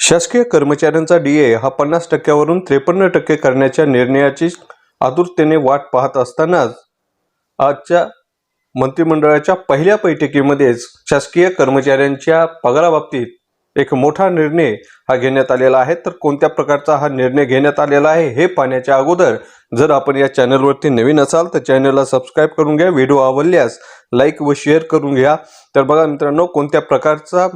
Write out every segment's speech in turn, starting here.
शासकीय कर्मचाऱ्यांचा डीए हा पन्नास टक्क्यावरून त्रेपन्न टक्के करण्याच्या निर्णयाची आतुरतेने वाट पाहत असतानाच आजच्या मंत्रिमंडळाच्या पहिल्या बैठकीमध्येच शासकीय कर्मचाऱ्यांच्या पगाराबाबतीत एक मोठा निर्णय हा घेण्यात आलेला आहे. तर कोणत्या प्रकारचा हा निर्णय घेण्यात आलेला आहे हे पाहण्याच्या अगोदर जर आपण या चॅनलवरती नवीन असाल तर चॅनलला सबस्क्राईब करून घ्या. व्हिडिओ आवडल्यास लाईक व शेअर करून घ्या. तर बघा मित्रांनो कोणत्या प्रकारचा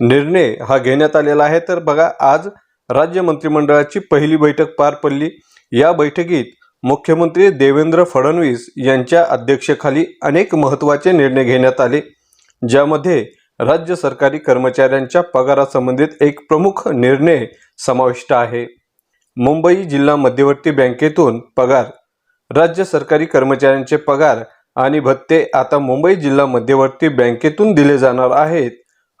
निर्णय हा घेण्यात आलेला आहे. तर बघा आज राज्य मंत्रिमंडळाची पहिली बैठक पार पडली. या बैठकीत मुख्यमंत्री देवेंद्र फडणवीस यांच्या अध्यक्षेखाली अनेक महत्त्वाचे निर्णय घेण्यात आले ज्यामध्ये राज्य सरकारी कर्मचाऱ्यांच्या पगारासंबंधित एक प्रमुख निर्णय समाविष्ट आहे. मुंबई जिल्हा मध्यवर्ती बँकेतून पगार राज्य सरकारी कर्मचाऱ्यांचे पगार आणि भत्ते आता मुंबई जिल्हा मध्यवर्ती बँकेतून दिले जाणार आहेत.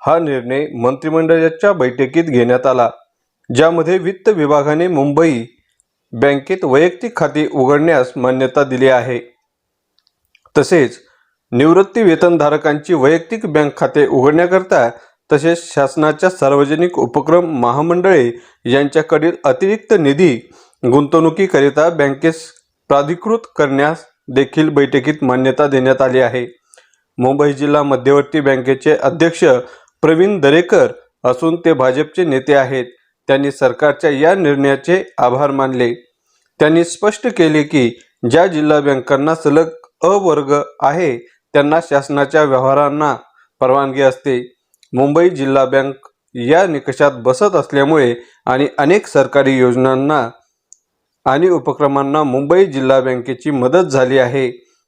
हा निर्णय मंत्रिमंडळाच्या बैठकीत घेण्यात आला ज्यामध्ये वित्त विभागाने मुंबई बँकेत वैयक्तिक खाते उघडण्यास मान्यता दिली आहे. तसेच निवृत्ती वेतनधारकांची वैयक्तिक बँक खाते उघडण्याकरता तसेच शासनाच्या सार्वजनिक उपक्रम महामंडळे यांच्याकडील अतिरिक्त निधी गुंतवणुकीकरिता बँकेस प्राधिकृत करण्यास देखील बैठकीत मान्यता देण्यात आली आहे. मुंबई जिल्हा मध्यवर्ती बँकेचे अध्यक्ष प्रवीण दरेकर असून ते भाजपचे नेते आहेत. त्यांनी सरकारच्या या निर्णयाचे आभार मानले. त्यांनी स्पष्ट केले की ज्या जिल्हा बँकांना सलग अ वर्ग आहे त्यांना शासनाच्या व्यवहारांना परवानगी असते. मुंबई जिल्हा बँक या निकषात बसत असल्यामुळे आणि अनेक सरकारी योजनांना आणि उपक्रमांना मुंबई जिल्हा बँकेची मदत झाली आहे.